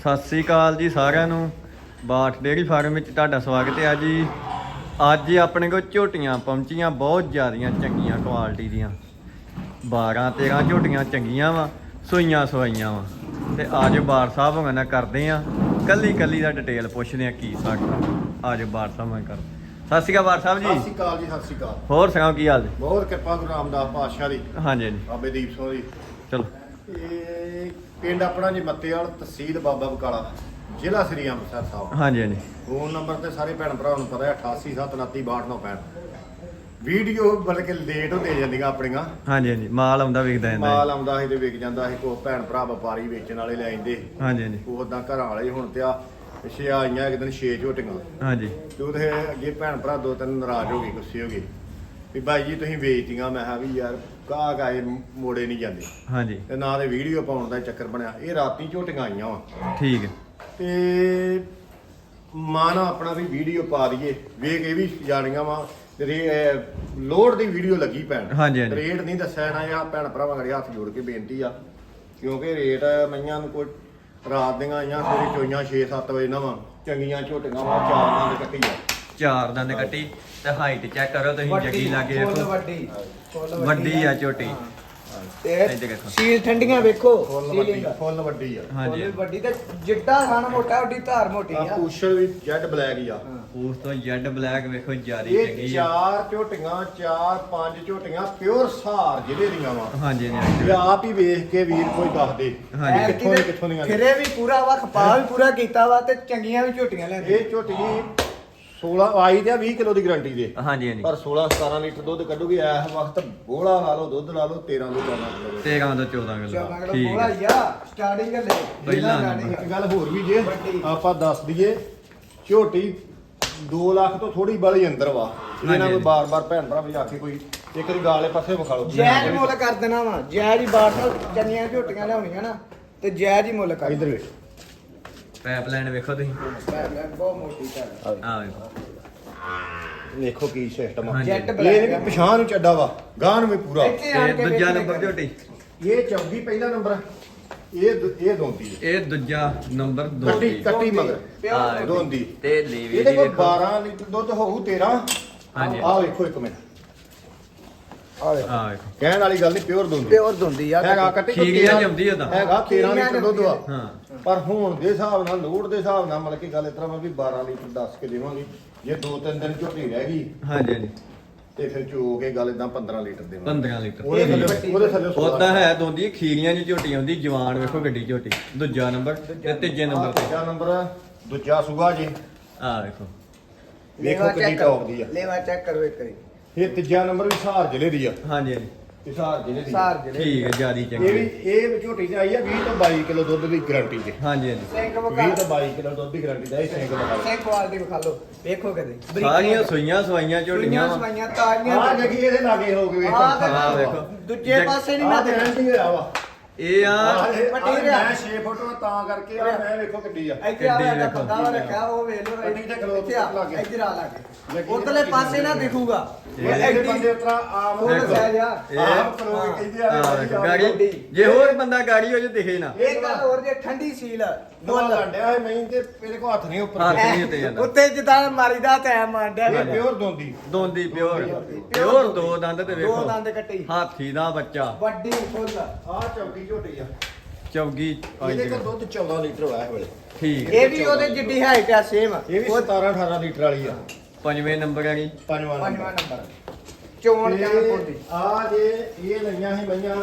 ਸਤਿ ਸ੍ਰੀ ਅਕਾਲ ਜੀ ਸਾਰਿਆਂ ਨੂੰ। ਬਾਠ ਡੇਅਰੀ ਫਾਰਮ ਵਿੱਚ ਤੁਹਾਡਾ ਸਵਾਗਤ ਹੈ ਜੀ। ਅੱਜ ਆਪਣੇ ਕੋਲ ਝੋਟੀਆਂ ਪਹੁੰਚੀਆਂ ਬਹੁਤ ਜ਼ਿਆਦੀਆਂ ਚੰਗੀਆਂ ਕੁਆਲਿਟੀ ਦੀਆਂ। 12 13 ਝੋਟੀਆਂ ਚੰਗੀਆਂ ਵਾ ਸੂਈਆਂ ਸਵਾਈਆਂ ਵਾ। ਤੇ ਅੱਜ ਬਾਰ ਸਾਹਿਬ ਹੋਣਾ ਨਾਲ ਕਰਦੇ ਆ ਕੱਲੀ ਕੱਲੀ ਦਾ ਡਿਟੇਲ ਪੁੱਛਦੇ ਆ ਕੀ ਸਕਦਾ ਅੱਜ ਬਾਰ ਸਾਹਿਬ ਨਾਲ ਕਰ ਸਤਿ ਸ਼੍ਰੀ ਅਕਾਲ ਬਾਰ ਸਾਹਿਬ ਸਤਿ ਜੀ ਸ਼੍ਰੀ ਅਕਾਲ ਜੀ ਸਤਿ ਸ਼੍ਰੀ ਅਕਾਲ। ਹੋਰ ਸੁਣਾਓ ਕੀ ਹਾਲ ਜੀ? ਬਹੁਤ ਕਿਰਪਾ ਗੁਰੂ ਰਾਮਦਾਸ ਪਾਤਸ਼ਾਹ ਦੀ। ਹਾਂਜੀ ਹਾਂਜੀ। ਬਾਬੇ ਦੀਪ ਸਿੰਘ ਦੀ। ਚਲੋ। ਇਹ ਪਿੰਡ ਆਪਣਾ ਜੀ ਮੱਤੇਵਾਲ ਤਹਿਸੀਲ ਬਾਬਾ ਬਕਾਲਾ ਜ਼ਿਲ੍ਹਾ ਸ੍ਰੀ ਅੰਮ੍ਰਿਤਸਰ ਸਾਹਿਬ। ਹਾਂਜੀ ਹਾਂਜੀ। ਫੋਨ ਨੰਬਰ ਤੇ ਸਾਰੇ ਭੈਣ ਭਰਾਵਾਂ ਨੂੰ ਪਤਾ ਹੈ 8879262965 ਵੀਡੀਓ ਬਲਕਿ ਲੇਟ ਹੁੰਦੇ ਜਾਂਦੀਆਂ ਆਪਣੀਆਂ। ਹਾਂਜੀ ਹਾਂਜੀ। ਮਾਲ ਆਉਂਦਾ ਵੇਖਦਾ ਜਾਂਦਾ ਮਾਲ ਆਉਂਦਾ ਸੀ ਤੇ ਵਿਕ ਜਾਂਦਾ ਸੀ ਕੋ ਭੈਣ ਭਰਾ ਵਪਾਰੀ ਵੇਚਣ ਵਾਲੇ ਲੈ ਜਾਂਦੇ ਹਾਂਜੀ ਹਾਂਜੀ। ਉਹ ਉਦਾਂ ਘਰਾਂ ਵਾਲੇ ਹੁਣ ਤੇ ਆ ਪਿੱਛੇ ਆਈਆਂ ਇੱਕ ਦਿਨ 6 ਝੋਟੀਆਂ। ਹਾਂਜੀ। ਤੇ ਉਹਦੇ ਅੱਗੇ ਭੈਣ ਭਰਾ ਦੋ ਤਿੰਨ ਨਾਰਾਜ਼ ਹੋ ਗਏ ਗੁੱਸੇ ਹੋ ਗਏ। ਵੀ ਬਾਈ ਜੀ ਤੁਸੀਂ ਵੇਚਤੀਆਂ ਮੈਂ ਕਿਹਾ ਵੀ ਯਾਰ ਕਾ ਕਾਏ ਮੋੜੇ ਨਹੀਂ ਜਾਂਦੇ। ਹਾਂਜੀ। ਤੇ ਨਾ ਤੇ ਵੀਡੀਓ ਪਾਉਣ ਦਾ ਚੱਕਰ ਬਣਿਆ। ਇਹ ਰਾਤੀ ਝੋਟੀਆਂ ਆਈਆਂ ਵਾ। ਠੀਕ ਹੈ। ਤੇ ਮਨ ਆਪਣਾ ਵੀ ਵੀਡੀਓ ਪਾ ਦਈਏ। ਵੇਖ ਇਹ ਵੀ ਜਾਣੀਆਂ ਵਾ। ਲੋਡ ਦੀ ਵੀਡੀਓ ਲੱਗੀ ਪੈਣ ਹਾਂਜੀ, ਹਾਂਜੀ। ਰੇਟ ਨਹੀਂ ਦੱਸਿਆ ਨਾ ਇਹ ਭੈਣ ਭਰਾਵਾਂ ਘਰੇ ਹੱਥ ਜੋੜ ਕੇ ਬੇਨਤੀ ਆ। ਕਿਉਂਕਿ ਰੇਟ ਮਈਆਂ ਨੂੰ ਕੋਈ ਰਾਤ ਦੀਆਂ ਆਈਆਂ ਸਵੇਰੇ ਚੋਈਆਂ 6-7 ਵਜੇ ਨਾ ਵਾ। ਚੰਗੀਆਂ ਝੋਟੀਆਂ ਵਾ ਚਾਰ ਨਾਲ ਕੱਟੀ ਆ। ਚਾਰ ਦੰਦ ਕੱਟੀ ਤੇ ਹਾਈਟ ਚੈੱਕ ਕਰੋ ਤੁਸੀਂ ਜੱਗੀ ਲਾਗੇ ਫੁੱਲ ਵੇਖੋ। ਵੱਡੀ ਫੁੱਲ ਵੱਡੀ। ਆ ਤੇ ਦੇਖੋ। ਸੀਲ ਠੰਡੀਆਂ ਵੇਖੋ ਫੁੱਲ ਸੀਲਿੰਗ ਵੱਡੀ ਫੁੱਲ ਵੱਡੀ ਆ। ਹਾਂਜੀ। ਫੁੱਲ ਵੱਡੀ ਤੇ ਜਿੱਡਾ ਖਾਣਾ ਮੋਟਾ ਉੱਡੀ ਧਾਰ ਮੋਟੀ ਆ। ਆ ਪੂਸ਼ਲ ਵੀ ਜੈਡ ਬਲੈਕ ਹੀ ਆ। ਉਸ ਤੋਂ ਜੈਡ ਬਲੈਕ ਵੇਖੋ ਜਿਆਦੀ ਇਹ ਚੰਗੀ ਆ। ਚਾਰ ਝੋਟੀਆਂ ਚਾਰ ਪੰਜ ਝੋਟੀਆਂ ਪਿਓਰ ਸਾਰ ਜ਼ਿਲ੍ਹੇ ਦੀਆਂ ਵਾ। ਹਾਂਜੀ ਹਾਂਜੀ। ਇਹ ਆਪ ਹੀ ਵੇਖ ਕੇ ਵੀਰ ਕੋਈ ਦੱਸ ਦੇ ਹਾਂਜੀ। ਇਹ ਕਿੱਥੋਂ ਦੀ ਕਿੱਥੋਂ ਦੀਆਂ ਨੇ। ਖਿਰੇ ਵੀ ਪੂਰਾ ਵਾ ਖਪਾ ਵੀ ਪੂਰਾ ਕੀਤਾ ਵਾ ਤੇ ਚੰਗੀਆਂ ਵੀ ਝੋਟੀਆਂ ਲੈਂਦੇ। ਇਹ ਝੋਟੀ 16 ਆਈ ਤੇ ਆ 20 ਕਿਲੋ ਦੀ ਗਾਰੰਟੀ ਦੇ। ਹਾਂਜੀ ਹਾਂਜੀ। ਪਰ 16 17 ਲੀਟਰ ਦੁੱਧ ਕੱਢੂਗੀ ਇਸ ਵਕਤ ਬੋਲਾ ਲਾ ਲਓ ਦੁੱਧ ਲਾ ਲਓ 13 ਤੋਂ 14 ਕਿਲੋ 13 ਤੋਂ 14 ਕਿਲੋ। ਠੀਕ ਬੋਲਾ ਯਾ ਸਟਾਰਟਿੰਗ ਲੈ ਪਹਿਲਾ ਇੱਕ ਗੱਲ ਹੋਰ ਵੀ ਜੇ। ਆਪਾਂ ਦੱਸ ਦਈਏ ਝੋਟੀ 2 ਲੱਖ ਤੋਂ ਥੋੜੀ ਬੜੀ ਅੰਦਰ ਵਾ। ਇਹਨਾਂ। ਕੋਈ ਬਾਰ-ਬਾਰ ਭੈਣ ਭਰਾ ਵੀ ਆਖੇ ਕੋਈ ਇੱਕ ਵਾਰੀ ਗਾਲੇ ਪਾਸੇ ਵਿਖਾ ਲਓ। ਜੈਜ ਮੁੱਲ ਕਰ ਦੇਣਾ ਵਾ। ਜੈਜ ਹੀ ਨਾਲ ਚੰਗੀਆਂ ਝੋਟੀਆਂ ਲਿਆਉਣੀਆਂ ਨਾ ਤੇ ਜੈਜ ਹੀ ਮੁੱਲ ਕਰ। ਇਧਰ ਵੇਖ। ਪਾਈਪਲਾਈਨ ਵੇਖੋ ਤੁਸੀਂ। ਬਹੁਤ ਮੋਟੀ ਕਰ ਆ ਵੇਖੋ। ਵੇਖੋ ਕੀ ਸਿਸਟਮ ਆ। ਹਾਂਜੀ। ਜੈਟ ਇਹ ਬਲੈਕ ਨਹੀਂ ਪਛਾਣ ਨੂੰ ਚੱਡਾ ਵਾ ਗਾਂ ਨੂੰ ਵੀ ਪੂਰਾ। ਇੱਥੇ ਤੇ ਕੇ ਦੂਜਾ ਨੰਬਰ ਝੋਟੀ। ਇਹ ਚੌਗੀ ਪਹਿਲਾ ਨੰਬਰ ਇਹ ਦ- ਇਹ ਦੋਂਦੀ ਹੈ ਇਹ ਦੂਜਾ ਨੰਬਰ ਦੋ ਕੱਟੀ ਕੱਟੀ ਮਗਰ। ਆ, ਦੋਂਦੀ। ਤੇ ਲੀਵੀ ਇਹਦੇ ਦੀ ਕੋਲ ਵੇਖੋ। 12 ਲੀਟਰ ਦੁੱਧ ਹੋਊ 13 ਹਾਂਜੀ। ਆਹ ਵੇਖੋ ਇੱਕ ਮਿੰਟ। ਵੇਖੋ ਆ ਵੇਖੋ ਕਹਿਣ ਵਾਲੀ ਗੱਲ ਨਹੀਂ ਪਿਓਰ ਦੋਂਦੀ। ਪਿਓਰ ਦੁੰਦੀ ਆ ਹੈਗਾ ਕੱਟੀ ਤੋਂ ਖੀਰੀਆਂ 13 ਜੰਮਦੀ ਉਹਦਾ। ਹੈਗਾ 13 ਲੀਟਰ ਦੁੱਧ ਵਾ ਹਾਂ। ਪਰ ਹੁਣ ਦੇ ਹਿਸਾਬ ਨਾਲ ਲੋਡ ਦੇ ਹਿਸਾਬ ਨਾਲ ਮਤਲਬ ਕਿ ਗੱਲ ਇਸ ਤਰ੍ਹਾਂ ਵਾ ਵੀ 12 ਲੀਟਰ ਦੱਸ ਕੇ ਦੇਵਾਂਗੇ। ਜੇ 2-3 ਦਿਨ ਝੋਟੀ ਰਹਿ ਗਈ ਹਾਂਜੀ ਹਾਂਜੀ। ਤੇ ਫਿਰ ਚੋ ਕੇ ਗੱਲ ਇਦਾਂ 15 ਲੀਟਰ ਦੇਵਾਂਗੇ। 15 ਲੀਟਰ। ਉਹਦੇ ਥੱਲੇ ਉਹਦੇ ਥੱਲੇ ਉਹਦਾ ਹੈ ਦੋਂਦੀ ਖੀਰੀਆਂ ਦੀ ਝੋਟੀ ਆਉਂਦੀ ਜਵਾਨ ਵੇਖੋ ਗੱਡੀ ਝੋਟੀ। ਦੂਜਾ ਨੰਬਰ ਤੇ ਤੀਜੇ ਨੰਬਰ ਤੇ। ਦੂਜਾ ਨੰਬਰ ਦੂਜਾ ਸੂਗਾ ਜੀ। ਆ ਵੇਖੋ। ਵੇਖੋ ਕਿੰਨੀ ਟੌਪ ਦੀ ਆ। ਲੈਵਾ ਚੈੱਕ ਕਰੋ ਇੱਕ ਵਾਰੀ। ਇਹ ਤੀਜਾ ਨੰਬਰ ਵੀ ਸਹਾਰ ਜ਼ਿਲ੍ਹੇ ਦੀ ਆ। ਹਾਂਜੀ ਹਾਂਜੀ। ਇਹ ਸਹਾਰ ਜ਼ਿਲ੍ਹੇ ਦੀ ਆ। ਸਾਰ ਜਿਹੜੇ ਠੀਕ ਹੈ ਜਿਆਦੀ ਇਹ ਵੀ ਚੰਗੀ ਇਹ ਝੋਟੀ ਤੇ ਆਈ ਆ 20 ਤੋਂ 22 ਕਿਲੋ ਦੁੱਧ ਦੀ ਗਾਰੰਟੀ ਤੇ। ਹਾਂਜੀ ਹਾਂਜੀ। ਸਿੰਘ 20 ਵਕਾ ਤੋਂ 22 ਕਿਲੋ ਦੁੱਧ ਦੀ ਗਾਰੰਟੀ ਦਾ ਇਹ ਸਿੰਘ ਲਗਾ ਸਿੰਘ ਕੁਆਲਿਟੀ ਵਿਖਾ ਲਓ। ਵੇਖੋ ਕਦੇ ਸਾਰੀਆਂ ਸੂਈਆਂ ਸਵਾਈਆਂ ਝੋਟੀਆਂ ਸਵਾਈਆਂ ਤਾਰੀਆਂ ਆ ਲੱਗੀ ਇਹਦੇ ਲਾਗੇ ਹੋ ਗਏ ਆਹ ਆਹ ਦੇਖੋ। ਵੇਖੋ। ਦੂਜੇ ਪਾਸੇ ਨਹੀਂ ਤੇ ਹੋਇਆ ਵਾ। ਇਹ ਆ। ਵੱਡੀ ਮੈਂ ਰਿਆ। 6 ਫੁੱਟ ਤਾਂ ਕਰਕੇ ਆ ਮੈਂ ਵੇਖੋ ਕਿੱਡੀ ਆ। ਇੱਥੇ ਆ ਕਿੱਡੀ ਵੇਖੋ। ਬੰਦਾ ਵਾ ਰੱਖਿਆ ਉਹ ਵੇਖ ਲਓ ਗੱਡੀ ਤੇ ਖਲੋ ਆ ਲੱਗੇ। ਇੱਧਰ ਆ ਲੱਗੇ ਲੱਗੀ ਉਧਰਲੇ ਤੇ ਪਾਸੇ ਨਾ ਦਿਖੂਗਾ। ਇਹ ਐਡੇ ਬੰਦੇ ਉਤਰਾ ਆਮ ਉਹ ਦੇਖੋ। ਦੱਸਿਆ ਜਾ ਆਮ ਖਲੋ ਕੇ ਕਹਿੰਦੇ ਆ ਗਾੜੀ। ਜੇ ਹੋਰ ਬੰਦਾ ਗਾੜੀ ਹੋ ਜੇ ਦਿਖੇ ਨਾ। ਇਹ ਗੱਲ ਹੋਰ ਜੇ ਠੰਡੀ ਸੀਲ ਮੁੱਲ ਲੰਡਿਆ ਮੈਂ ਤੇ ਮੇਰੇ ਕੋ ਹੱਥ ਨਹੀਂ ਉੱਪਰ ਹੱਥ ਨਹੀਂ ਉੱਤੇ ਜਾਂਦਾ। ਉੱਤੇ ਜਿੱਦਾਂ ਮਾਰੀਦਾ ਟਾਈਮ ਆਂਡਿਆ ਇਹ ਪਿਓਰ ਦੋਂਦੀ। ਦੋਂਦੀ ਪਿਓਰ। ਪਿਓਰ ਦੋ ਦੰਦ ਤੇ ਦੋ ਵੇਖੋ। ਦੰਦ ਕੱਟੀ। ਹਾਥੀ ਦਾ ਬੱਚਾ। ਵੱਡੀ ਫੁੱਲ। ਆ ਚੌਕੀ ਝੋਟੀ ਆ। ਚੌਗੀ ਇਹਦੇ ਕੋਲ ਦੁੱਧ 14 ਲੀਟਰ ਹੋਇਆ ਇਹ ਵੇਲੇ ਠੀਕ ਹੈ ਇਹ ਵੀ ਉਹਦੇ ਜਿੱਡੀ ਹਾਈਟ ਆ ਸੇਮ ਇਹ ਵੀ 17 18 ਲੀਟਰ ਵਾਲੀ ਆ। ਪੰਜਵੇਂ ਨੰਬਰ ਵਾਲੀ। ਪੰਜਵਾਂ ਪੰਜਵਾਂ ਨੰਬਰ। ਨੰਬਰ ਚੋਣ ਜਾਣ ਪਉਂਦੀ ਆ ਜੇ ਇਹ ਲਈਆਂ ਸੀ ਮਈਆਂ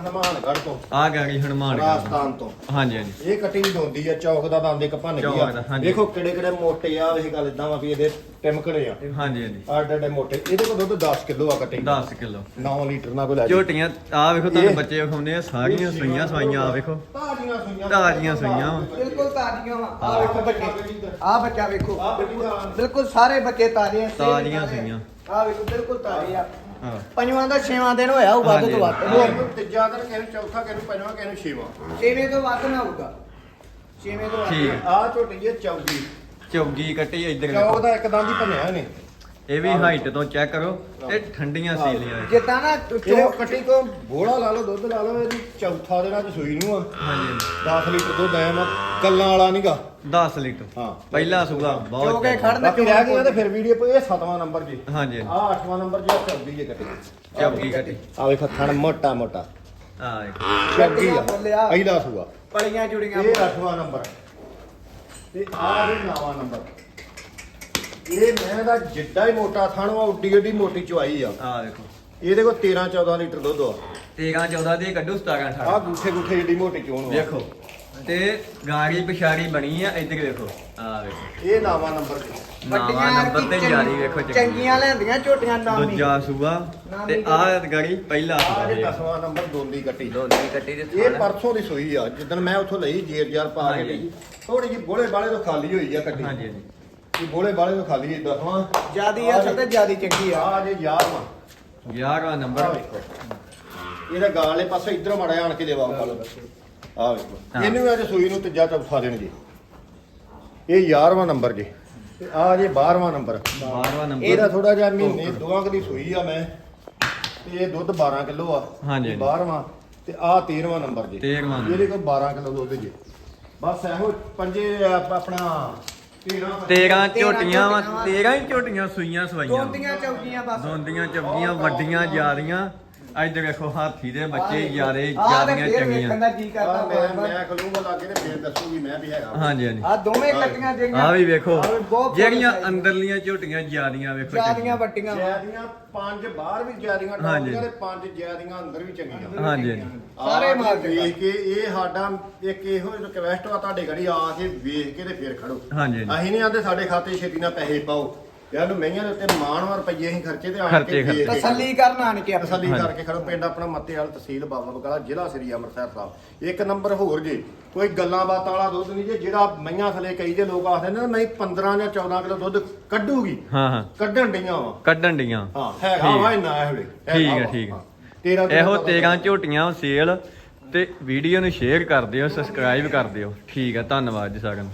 ਹਨੂਮਾਨਗੜ੍ਹ ਤੋਂ। ਆ ਹਨੂਮਾਨ ਗੜ੍ਹ। ਰਾਜਸਥਾਨ ਤੋਂ। ਹਾਂਜੀ ਹਾਂਜੀ। ਇਹ ਕੱਟੀ ਵੀ ਦੋਂਦੀ ਆ ਚੌਕ ਦਾ ਦੰਦ ਇੱਕ ਭੰਨ ਚੌਕ ਗਿਆ ਦਾ, ਹਾਂਜੀ। ਦੇਖੋ ਕਿਹੜੇ ਕਿਹੜੇ ਮੋਟੇ ਆ ਇਹ ਗੱਲ ਇਦਾਂ ਵਾ ਵੀ ਇਹਦੇ ਟਿਮਕੜੇ ਆ। ਹਾਂਜੀ ਹਾਂਜੀ। ਆਡੇ ਆਡੇ ਮੋਟੇ। ਇਹਦੇ ਕੋਲ ਦੁੱਧ 10 ਕਿਲੋ ਆ ਕੱਟੀ 10 ਕਿਲੋ। 9 ਲੀਟਰ ਨਾਲ ਕੋਈ ਲੈ ਜਾਓ। ਝੋਟੀਆਂ ਆ ਵੇਖੋ ਤੁਹਾਨੂੰ ਇਹ- ਬੱਚੇ ਵਿਖਾਉਂਦੇ ਆ ਸਾਰੀਆਂ ਸੂਈਆਂ ਸਵਾਈਆਂ ਆ ਵੇਖੋ। ਤਾਜ਼ੀਆਂ ਸੂਈਆਂ। ਤਾਜ਼ੀਆਂ ਸੂਈਆਂ ਵਾਂ। ਬਿਲਕੁਲ ਤਾਜ਼ੀਆਂ ਵਾ। ਆ ਵੇਖੋ ਬੱਚੇ। ਆ ਬੱਚਾ ਵੇਖੋ। ਆ ਬੱਚੀ ਦਾ ਬਿਲਕੁਲ ਸਾਰੇ ਬੱਚੇ ਤਾਜ਼ੇ ਆ ਤਾਜ਼ੀਆਂ। ਸੂਈਆਂ। ਆ ਵੇਖੋ ਬਿਲਕੁਲ ਤਾਜ਼ੇ ਆ। ਪੰਜਵਾਂ ਦਾ ਛੇਵਾਂ ਦਿਨ ਹੋਇਆ ਉਹ ਵੱਧ ਤੋਂ ਵੱਧ। ਹੋਰ ਤੀਜਾ ਦਿਨ ਕਿਹਨੂੰ ਚੌਥਾ ਕਿਹਨੂੰ ਪੰਜਵਾਂ ਕਿਹਨੂੰ ਛੇਵਾਂ? ਛੇਵੇਂ ਤੋਂ ਵੱਧ ਨਾ ਹੋਊਗਾ। ਛੇਵੇਂ ਤੋਂ ਵੱਧ। ਠੀਕ। ਨਾ। ਆ ਝੋਟੀ ਇਹ ਚੌਕੀ। ਚੌਗੀ ਕੱਟੀ ਇੱਧਰ ਚੌਕ ਦਾ ਇੱਕ ਦੰਦ ਹੀ ਭੰਨਿਆ ਇਹਨੇ। ਇਹ ਵੀ ਹਾਈਟ ਤੋਂ ਚੈੱਕ ਕਰੋ ਤੇ ਠੰਡੀਆਂ ਸੀਲੀਆਂ ਜਿੱਦਾਂ ਨਾ ਇਹ ਚੋ ਕੱਟੀ ਕੋ ਬੋਲਾ ਲਾ ਲਓ ਦੁੱਧ ਲਾ ਲਓ ਇਹਦੀ ਚੌਥਾ ਦੇਣਾ ਚ ਸੂਈ ਨੂੰ ਆ। ਹਾਂਜੀ। 10 ਲੀਟਰ ਦੁੱਧ ਆਇਆ ਮੈਂ ਕੱਲਾਂ ਵਾਲਾ ਨਹੀਂਗਾ 10 ਲੀਟਰ। ਹਾਂ। ਪਹਿਲਾ ਸੂਗਾ ਚੋ ਬਹੁਤ ਕੇ ਜ਼ਿਆਦਾ। ਖੜਨ ਬਾਕੀ ਰਹਿ ਗਈਆਂ ਤੇ ਫਿਰ ਵੀਡੀਓ ਪੇ ਇਹ ਸਤਵਾਂ ਨੰਬਰ ਜੀ। ਹਾਂਜੀ। ਆ ਅੱਠਵਾਂ ਨੰਬਰ ਜੀ ਆ ਚੌਦੀ ਜੇ ਕੱਟੀ। ਚੌਕੀ ਕੱਟੀ। ਆ ਵੇਖ ਥਣ ਮੋਟਾ ਮੋਟਾ। ਆ ਵੇਖੋ। ਚੌਗੀ ਆ। ਬੋਲਿਆ। ਪਹਿਲਾ ਸੂਆ। ਪਲੀਆਂ ਜੁੜੀਆਂ ਇਹ ਅੱਠਵਾਂ ਨੰਬਰ। ਤੇ ਆ ਵੀ ਨਵਾਂ ਨੰਬਰ। ਇਹ ਮੈਂ ਦਾ ਜਿੱਡਾ ਹੀ ਮੋਟਾ ਥਣ ਵਾ ਉੱਡੀ ਏਡੀ ਮੋਟੀ ਚੁਆਈ ਆ। ਆ ਦੇਖੋ ਇਹਦੇ ਕੋਲ 13 14 ਲੀਟਰ ਦੁੱਧ ਆ। 13 14 ਦੀ ਕੱਢੂ 17 ਆ 18 ਗੂਠੇ ਗੂਠੇ ਏਡੀ ਮੋਟੀ ਚੋਣ ਵਾ ਵੇਖੋ ਤੇ ਗਾੜੀ ਪਿਛਾੜੀ ਬਣੀ ਆ ਇੱਧਰ ਵੇਖੋ। ਆ ਵੇਖੋ। ਇਹ ਨਵਾਂ ਨੰਬਰ ਨਵਾਂ ਨੰਬਰ ਤੇ ਜਾਰੀ ਵੇਖੋ ਚੰਗੀ। ਚੰਗੀਆਂ ਲੈਂਦੀਆਂ ਝੋਟੀਆਂ ਨਾਮੀ ਦੂਜਾ ਸੂਆ ਤੇ ਆ ਗਾੜੀ ਪਹਿਲਾ ਆ ਸੂਆ ਜੀ। ਦਸਵਾਂ ਨੰਬਰ ਦੋਲੀ ਕੱਟੀ। ਦੋਨੀ ਕੱਟੀ ਦੇ ਇਹ ਪਰਸੋਂ ਦੀ ਸੂਈ ਆ ਜਿੱਦਣ ਮੈਂ ਉੱਥੋਂ ਲਈ ਜੇਰ ਜਾਰ ਪਾ ਕੇ। ਲਈ। ਥੋੜੀ ਜਿਹੀ ਬੋਲੇ ਬਾਲੇ ਤੋਂ ਖਾਲੀ ਹੋਈ ਆ ਕੱਟੀ। ਹਾਂਜੀ ਹਾਂਜੀ। ਇਹ ਬੋਲੇ ਬਾਲੇ ਤੋਂ ਖਾਲੀ ਹੈ ਦਸਵਾਂ ਜਿਆਦੀ ਅਸਲ ਤੇ ਜਿਆਦੀ ਚੰਗੀ ਆ। ਆ ਜੇ ਯਾਰਵਾਂ 11ਵਾਂ ਆ ਨੰਬਰ ਵੇਖੋ। ਇਹਦਾ ਗਾਂ ਵਾਲੇ ਪਾਸੇ ਇਧਰੋਂ ਮੜਿਆ ਆਣ ਕੇ ਦੇਵਾ ਖਾ ਆ ਵੇਖੋ। ਹਾਂ। ਇਹਨੂੰ ਵੀ ਅੱਜ ਸੂਈ ਨੂੰ ਤੀਜਾ ਚੌਥਾ ਦੇਣਗੇ ਇਹ 11ਵਾਂ ਨੰਬਰ ਜੀ। ਤੇ ਆ ਜੇ 12ਵਾਂ ਨੰਬਰ 12ਵਾਂ ਨੰਬਰ ਇਹਦਾ ਥੋੜਾ ਜਿਹਾ ਮਹੀਨੇ ਦੋਆਂ ਕੁ ਦੀ ਸੂਈ ਆ ਮੈਂ। ਤੇ ਇਹ ਦੁੱਧ 12 ਕਿਲੋ ਆ। ਹਾਂਜੀ, ਇਹ ਹਾਂਜੀ। 12ਵਾਂ ਤੇ ਆ 13ਵਾਂ ਨੰਬਰ ਜੀ। 13ਵਾਂ ਨੰਬਰ। ਇਹਦੇ ਕੋਲ 12 ਕਿਲੋ ਦੁੱਧ ਜੀ। ਬਸ ਇਹੋ ਪੰਜੇ ਆਪ- ਆਪਣਾ 13 13 ਤੇਰਾਂ ਝੋਟੀਆਂ ਵਾ ਝੋਟੀਆਂ ਵਾ। 13 ਹੀ ਝੋਟੀਆਂ ਸੂਈਆਂ ਸਵਾਈਆਂ। ਦੋਂਦੀਆਂ ਚੌਕੀਆਂ ਬਸ। ਦੋਂਦੀਆਂ ਚੱਬੀਆਂ ਵੱਡੀਆਂ ਜਿਆਦੀਆਂ ਇੱਧਰ ਵੇਖੋ ਹਾਥੀ ਦੇ ਬੱਚੇ ਯਾਰੇ ਜਿਆਦੀਆਂ ਚੰਗੀਆਂ। ਦਾ ਜੀ ਕਰਦਾ ਮੈਂ। ਮੈਂ ਖਲੂਗਾ ਲਾਗੇ ਤੇ ਫੇਰ ਦੱਸੂਗੀ ਮੈਂ ਵੀ ਹੈਗਾ। ਹਾਂਜੀ ਹਾਂਜੀ। ਆ ਦੋਵੇਂ ਕੱਟੀਆਂ ਜਿਹੜੀਆਂ ਆ ਵੀ ਵੇਖੋ ਜਿਹੜੀਆਂ ਅੰਦਰਲੀਆਂ ਝੋਟੀਆਂ ਜਿਆਦੀਆਂ ਵੇਖੋ ਜਿਆਦੀਆਂ ਵੱਟੀਆਂ। ਜਿਆਦੀਆਂ ਪੰਜ ਬਾਹਰ ਵੀ ਜਿਆਦੀਆਂ। ਟੌਪੀਆਂ ਤੇ ਪੰਜ ਜਿਆਦੀਆਂ ਅੰਦਰ ਵੀ ਚੰਗੀਆਂ। ਹਾਂਜੀ ਹਾਂਜੀ। ਸਾਰੇ ਮਾਰ ਕੇ ਵੇਖ ਕੇ ਇਹ ਸਾਡਾ ਇੱਕ ਇਹੋ ਰਿਕਵੈਸਟ ਆ ਤੁਹਾਡੇ ਘੜੀ ਆ ਕੇ ਵੇਖ ਕੇ ਤੇ ਫੇਰ ਖੜੋ। ਹਾਂਜੀ ਅਸੀਂ ਨਹੀਂ ਆਂਦੇ ਸਾਡੇ ਖਾਤੇ ਛੇਤੀ ਨਾਲ ਪੈਸੇ ਪਾਓ। ਯਾਰ ਨੂੰ ਮਹਿੰਗੀਆਂ ਦੇ ਉੱਤੇ ਮਾਣ ਵਾਰ ਰੁਪਈਏ ਅਸੀਂ ਖਰਚੇ ਤੇ ਆਣ ਖਰਚੇ, ਕੇ ਤਸੱਲੀ ਕਰਨ ਆਣ ਕੇ ਤਸੱਲੀ। ਕਰਕੇ ਖੜੋ। ਪਿੰਡ ਆਪਣਾ ਮੱਤੇ ਵਾਲਾ ਤਹਿਸੀਲ ਬਾਬਾ ਬਕਾਲਾ ਜ਼ਿਲ੍ਹਾ ਸ੍ਰੀ ਅੰਮ੍ਰਿਤਸਰ ਸਾਹਿਬ। ਇੱਕ ਨੰਬਰ ਹੋਰ ਜੇ ਕੋਈ ਗੱਲਾਂ ਬਾਤਾਂ ਵਾਲਾ ਦੁੱਧ ਨਹੀਂ ਜੇ ਜਿਹੜਾ ਮਈਆਂ ਥਲੇ ਕਈ ਜੇ ਲੋਕ ਆਖਦੇ ਨੇ ਨਾ ਮੈਂ 15 ਜਾਂ 14 ਕਿਲੋ ਦੁੱਧ ਕੱਢੂਗੀ। ਹਾਂ ਹਾਂ। ਕੱਢਣ ਡੀਆਂ ਵਾ। ਕੱਢਣ ਡੀਆਂ ਹਾਂ ਹੈਗਾ ਠੀਕ। ਵਾ ਇੰਨਾ ਇਹ ਵੇਲੇ ਠੀਕ ਹੈ, ਠੀਕ। ਹੈ। ਤੇਰਾ ਇਹੋ 13 ਝੋਟੀਆਂ ਸੇਲ ਤੇ ਵੀਡੀਓ ਨੂੰ ਸ਼ੇਅਰ ਕਰ ਦਿਓ ਸਬਸਕ੍ਰਾਈਬ ਕਰ ਦਿਓ। ਠੀਕ ਹੈ ਧੰਨਵਾਦ ਜੀ ਸਾਰਿਆਂ ਨੂੰ।